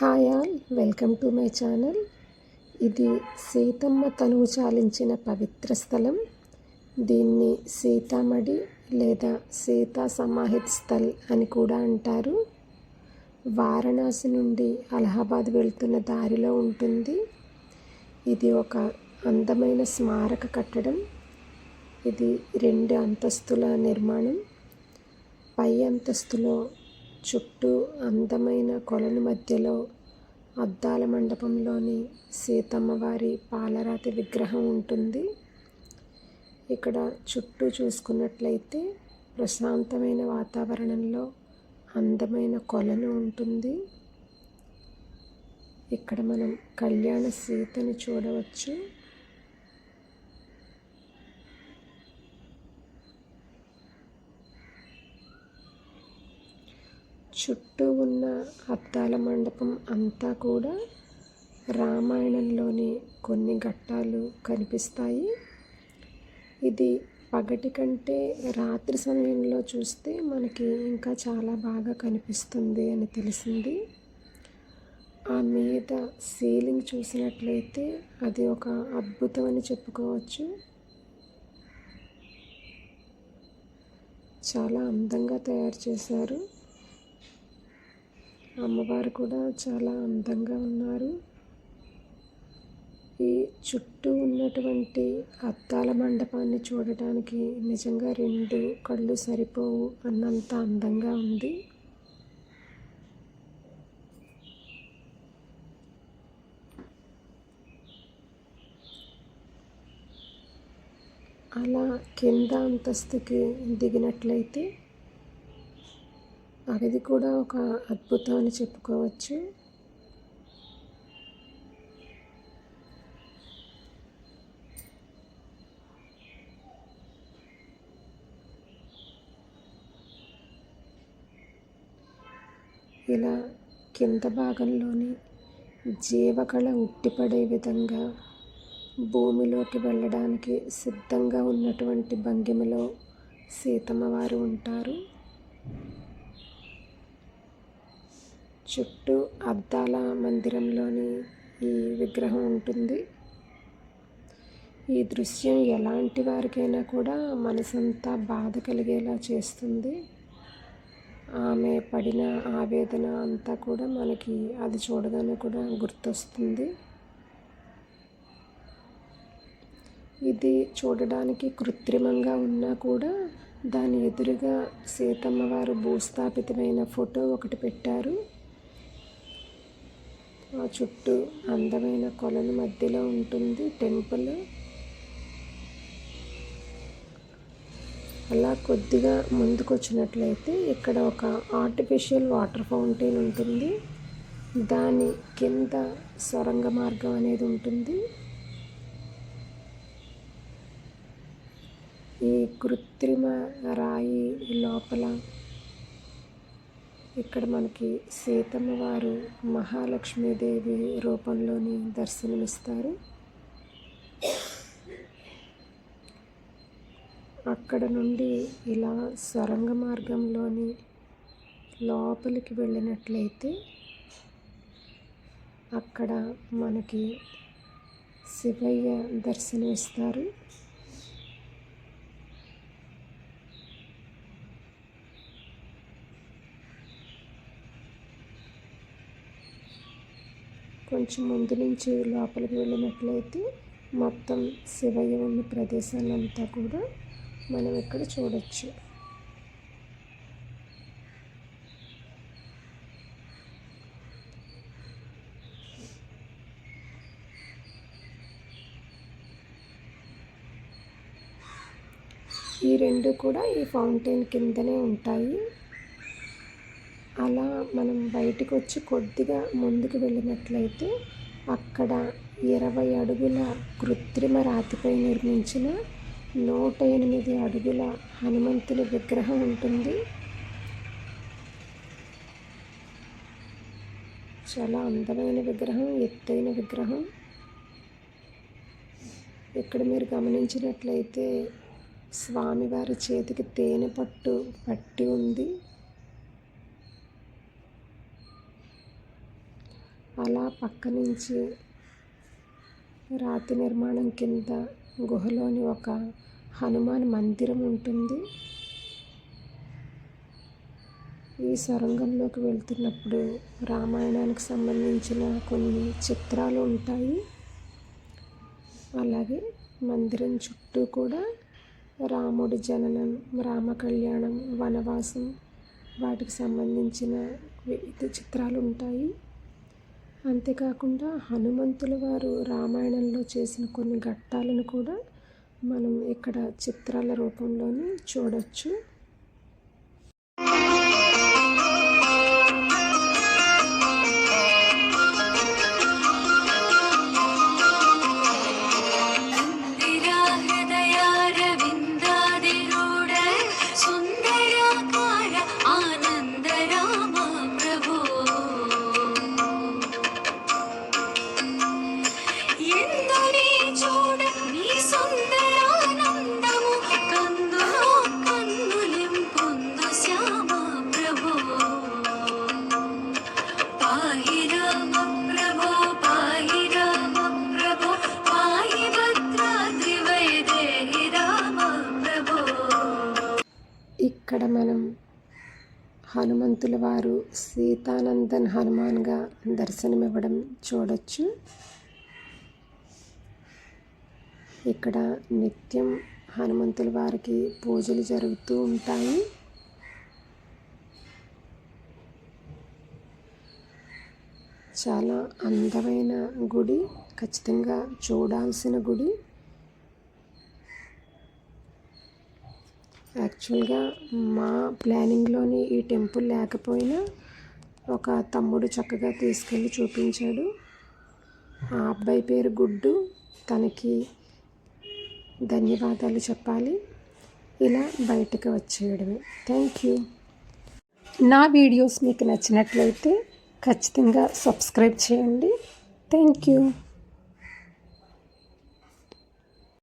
Hi all welcome to my channel. ఇది సీతమ్మ తనువు చాలించిన పవిత్ర స్థలం. దీన్ని సీతామడి లేదా సీతా సమాహిత్ స్థల్ అని కూడా అంటారు. వారణాసి నుండి అలహాబాద్ వెళ్తున్న దారిలో ఉంటుంది. ఇది ఒక అందమైన స్మారక కట్టడం. ఇది రెండు అంతస్తుల నిర్మాణం. పై అంతస్తులో చుట్టూ అందమైన కొలను మధ్యలో అద్దాల మండపంలోని సీతమ్మవారి పాలరాతి విగ్రహం ఉంటుంది. ఇక్కడ చుట్టూ చూసుకున్నట్లయితే ప్రశాంతమైన వాతావరణంలో అందమైన కొలను ఉంటుంది. ఇక్కడ మనం కళ్యాణ సీతని చూడవచ్చు. చుట్టూ ఉన్న అద్దాల మండపం అంతా కూడా రామాయణంలోని కొన్ని ఘట్టాలు కనిపిస్తాయి. ఇది పగటి కంటే రాత్రి సమయంలో చూస్తే మనకి ఇంకా చాలా బాగా కనిపిస్తుంది అని తెలిసింది. ఆ మీద సీలింగ్ చూసినట్లయితే అది ఒక అద్భుతం అని చెప్పుకోవచ్చు. చాలా అందంగా తయారు చేశారు. అమ్మవారు కూడా చాలా అందంగా ఉన్నారు. ఈ చుట్టూ ఉన్నటువంటి అద్దాల మండపాన్ని చూడటానికి నిజంగా రెండు కళ్ళు సరిపోవు అన్నంత అందంగా ఉంది. అలా కింద అంతస్తుకి దిగినట్లయితే అది కూడా ఒక అద్భుతం అని చెప్పుకోవచ్చు. ఇలా కింద భాగంలోని జీవకళ ఉట్టిపడే విధంగా భూమిలోకి వెళ్ళడానికి సిద్ధంగా ఉన్నటువంటి భంగిమలో సీతమ్మవారు ఉంటారు. చుట్టూ అద్దాల మందిరంలోని ఈ విగ్రహం ఉంటుంది. ఈ దృశ్యం ఎలాంటి వారికైనా కూడా మనసంతా బాధ కలిగేలా చేస్తుంది. ఆమె పడిన ఆవేదన అంతా కూడా మనకి అది చూడగానే కూడా గుర్తొస్తుంది. ఇది చూడడానికి కృత్రిమంగా ఉన్నా కూడా దాని ఎదురుగా సీతమ్మ వారు భూస్థాపితమైన ఫోటో ఒకటి పెట్టారు. చుట్టూ అందమైన కొలను మధ్యలో ఉంటుంది టెంపుల్. అలా కొద్దిగా ముందుకు వచ్చినట్లయితే ఇక్కడ ఒక ఆర్టిఫిషియల్ వాటర్ ఫౌంటైన్ ఉంటుంది. దాని కింద సొరంగ మార్గం అనేది ఉంటుంది. ఈ కృత్రిమ రాయి లోపల ఇక్కడ మనకి సీతమ్మ వారు మహాలక్ష్మీదేవి రూపంలోని దర్శనమిస్తారు. అక్కడ నుండి ఇలా సొరంగ మార్గంలోని లోపలికి వెళ్ళినట్లయితే అక్కడ మనకి శివయ్య దర్శనమిస్తారు. కొంచెం ముందు నుంచి లోపలికి వెళ్ళినట్లయితే మొత్తం శివయ్య ఉన్న ప్రదేశాలంతా కూడా మనం ఇక్కడ చూడొచ్చు. ఈ రెండు కూడా ఈ ఫౌంటైన్ కిందనే ఉంటాయి. అలా మనం బయటకు వచ్చి కొద్దిగా ముందుకు వెళ్ళినట్లయితే అక్కడ ఇరవై అడుగుల కృత్రిమ రాతిపై నిర్మించిన నూట ఎనిమిది అడుగుల హనుమంతుని విగ్రహం ఉంటుంది. చాలా అందమైన విగ్రహం ఎత్తైన విగ్రహం. ఇక్కడ మీరు గమనించినట్లయితే స్వామివారి చేతికి తేనె పట్టు పట్టి ఉంది. అలా పక్క నుంచి రాతి నిర్మాణం కింద గుహలోని ఒక హనుమాన్ మందిరం ఉంటుంది. ఈ సొరంగంలోకి వెళ్తున్నప్పుడు రామాయణానికి సంబంధించిన కొన్ని చిత్రాలు ఉంటాయి. అలాగే మందిరం చుట్టూ కూడా రాముడి జననం రామ కళ్యాణం వనవాసం వాటికి సంబంధించిన వివిధ చిత్రాలు ఉంటాయి. అంతేకాకుండా హనుమంతుల వారు రామాయణంలో చేసిన కొన్ని ఘట్టాలను కూడా మనం ఇక్కడ చిత్రాల రూపంలోనే చూడవచ్చు ఇక్కడ మనం హనుమంతుల వారు సీతానందన్ హనుమాన్గా దర్శనమివ్వడం చూడొచ్చు. ఇక్కడ నిత్యం హనుమంతుల వారికి పూజలు జరుగుతూ ఉంటాయి. చాలా అందమైన గుడి ఖచ్చితంగా చూడాల్సిన గుడి. యాక్చువల్గా మా ప్లానింగ్లోని ఈ టెంపుల్ లేకపోయినా ఒక తమ్ముడు చక్కగా తీసుకెళ్ళి చూపించాడు. ఆ అబ్బాయి పేరు గుడ్డు. తనకి ధన్యవాదాలు చెప్పాలి. ఇలా బయటకు వచ్చేయడమే. Thank you. నా వీడియోస్ మీకు నచ్చినట్లయితే ఖచ్చితంగా సబ్స్క్రైబ్ చేయండి. Thank you.